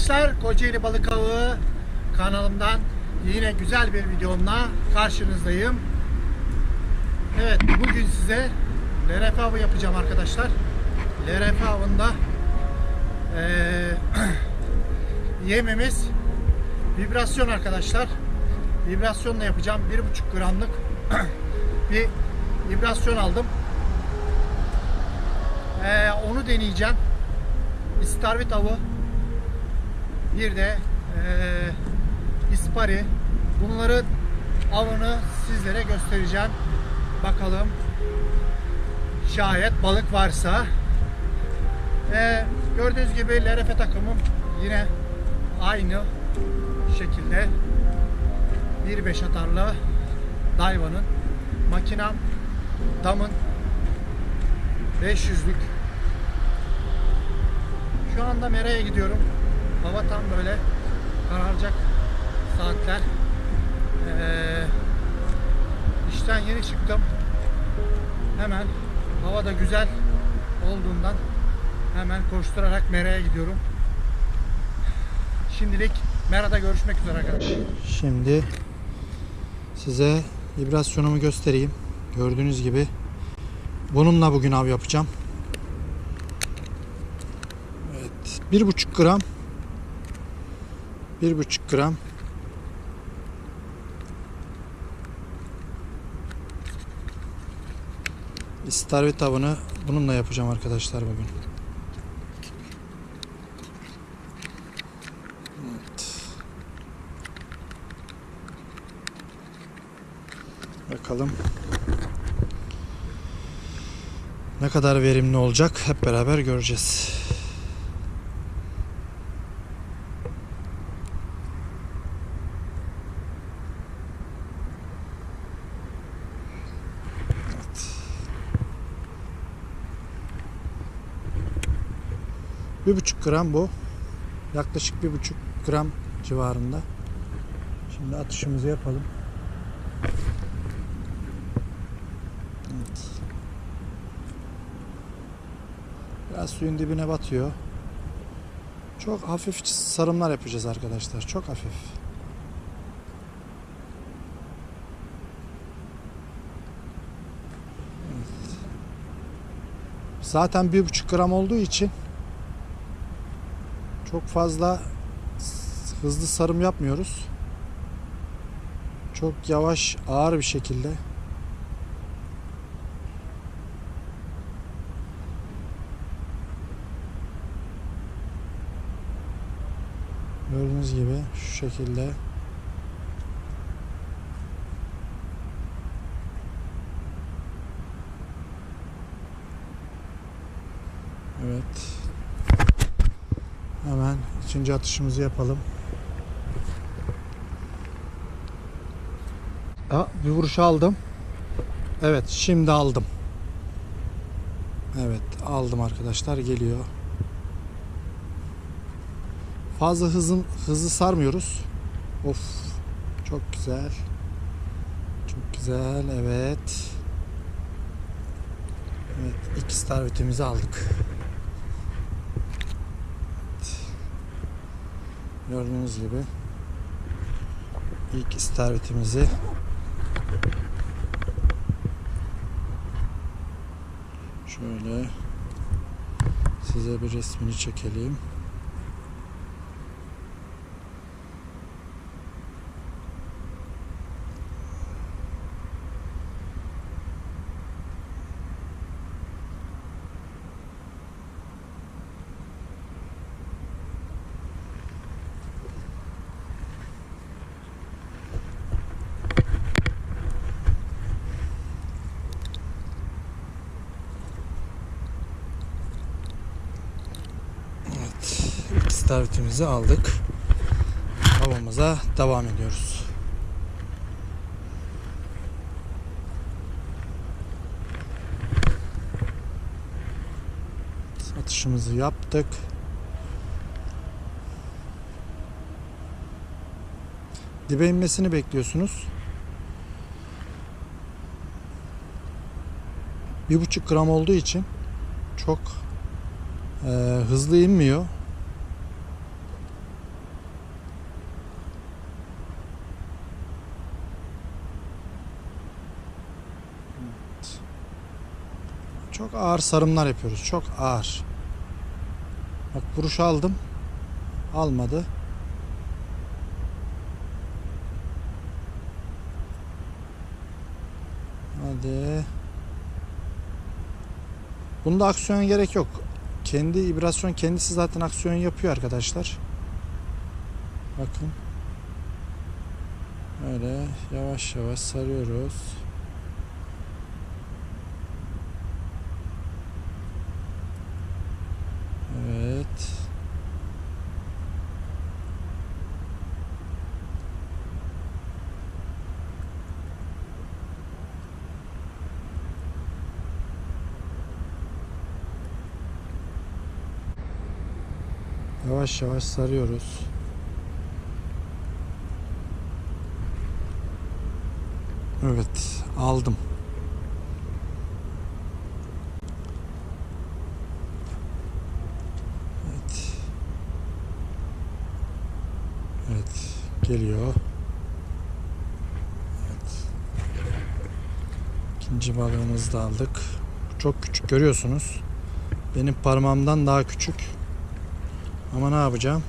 Arkadaşlar Kocaeli Balık Avı kanalımdan yine güzel bir videomla karşınızdayım. Evet bugün size LRF avı yapacağım arkadaşlar. LRF avında eee, yemimiz vibrasyon arkadaşlar. Vibrasyonla yapacağım. 1,5 gramlık bir vibrasyon aldım. Eee, onu deneyeceğim. İstavrit avı bir de eee ispari. Bunların avını sizlere göstereceğim. Bakalım şayet balık varsa. Eee, gördüğünüz gibi LRF takımım yine aynı şekilde 1.5 atarlı Daiwa'nın makinem damın 500'lük şu anda Mera'ya gidiyorum. Hava tam böyle kararacak saatler. Ee, işten yeni çıktım. Hemen hava da güzel olduğundan hemen koşturarak Mera'ya gidiyorum. Şimdilik Mera'da görüşmek üzere arkadaşlar. Şimdi size vibrasyonumu göstereyim. Gördüğünüz gibi bununla bugün av yapacağım. Evet, bir buçuk gram bir buçuk gram İstavrit avını bununla yapacağım arkadaşlar bugün. Evet. Bakalım. Ne kadar verimli olacak hep beraber göreceğiz. Bir buçuk gram bu. Yaklaşık bir buçuk gram civarında. Şimdi atışımızı yapalım. Evet. Biraz suyun dibine batıyor. Çok hafif sarımlar yapacağız arkadaşlar. Çok hafif. Zaten bir buçuk gram olduğu için çok fazla hızlı sarım yapmıyoruz. Çok yavaş, ağır bir şekilde Gördüğünüz gibi şu şekilde Evet. Hemen ikinci atışımızı yapalım. Ha, bir vuruş aldım. Evet, şimdi aldım. Evet, aldım arkadaşlar. Geliyor. Fazla hızın hızlı sarmıyoruz. Of. Çok güzel. Çok güzel. Evet. Evet, iki starvitimizi aldık. Gördüğünüz gibi ilk istavritimizi şöyle size bir resmini çekelim. Evet, ilk istavritimizi aldık. Havamıza devam ediyoruz. Atışımızı yaptık. Dibe inmesini bekliyorsunuz. Bir buçuk gram olduğu için çok e, hızlı inmiyor. Çok ağır sarımlar yapıyoruz. Çok ağır. Bak vuruş aldım. Almadı. Hadi. Bunda aksiyon gerek yok. Kendi vibrasyon kendisi zaten aksiyon yapıyor arkadaşlar. Bakın. Öyle yavaş yavaş sarıyoruz. Evet. Yavaş yavaş sarıyoruz. Evet, aldım. Evet. Evet, geliyor. Evet. İkinci balığımızı da aldık. Çok küçük görüyorsunuz. Benim parmağımdan daha küçük. Ama ne yapacağım?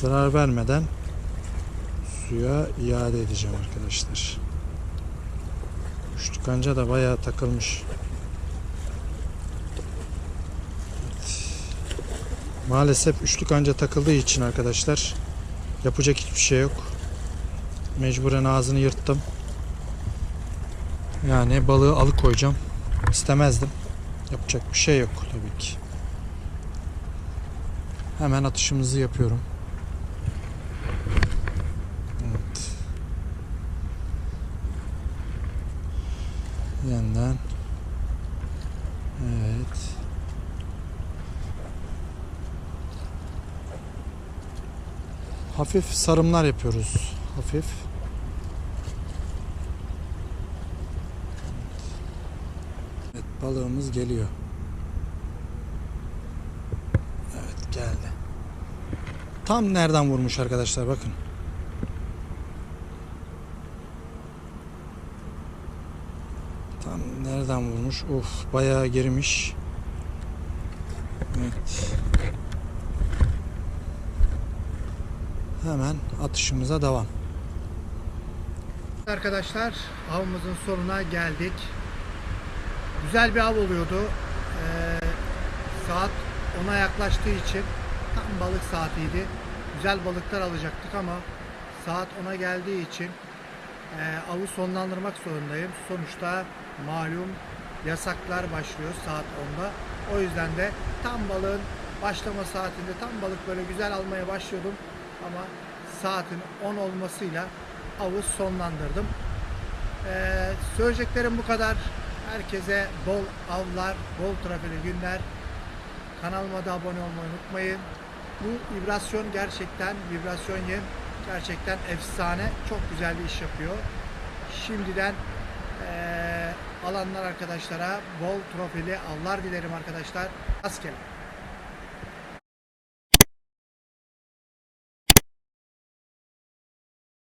Zarar vermeden suya iade edeceğim arkadaşlar. Üçlü kanca da bayağı takılmış. Maalesef üçlü kanca takıldığı için arkadaşlar yapacak hiçbir şey yok. Mecburen ağzını yırttım. Yani balığı alıkoyacağım. İstemezdim. Yapacak bir şey yok tabii ki. Hemen atışımızı yapıyorum. Evet. Yandan. Evet. Hafif sarımlar yapıyoruz. Hafif. Evet, balığımız geliyor. Evet, geldi. Tam nereden vurmuş arkadaşlar bakın. Tam nereden vurmuş? Of bayağı girmiş. Evet. Hemen atışımıza devam. Arkadaşlar avımızın sonuna geldik. Güzel bir av oluyordu. Ee, saat 10'a yaklaştığı için tam balık saatiydi. Güzel balıklar alacaktık ama saat 10'a geldiği için e, avı sonlandırmak zorundayım. Sonuçta malum yasaklar başlıyor saat 10'da. O yüzden de tam balığın başlama saatinde tam balık böyle güzel almaya başlıyordum. Ama saatin 10 olmasıyla avı sonlandırdım. Ee, söyleyeceklerim bu kadar. Herkese bol avlar, bol trafili günler. Kanalıma da abone olmayı unutmayın. Bu vibrasyon gerçekten, vibrasyon yem gerçekten efsane. Çok güzel bir iş yapıyor. Şimdiden eee, alanlar arkadaşlara bol trofili avlar dilerim arkadaşlar. Rastgele.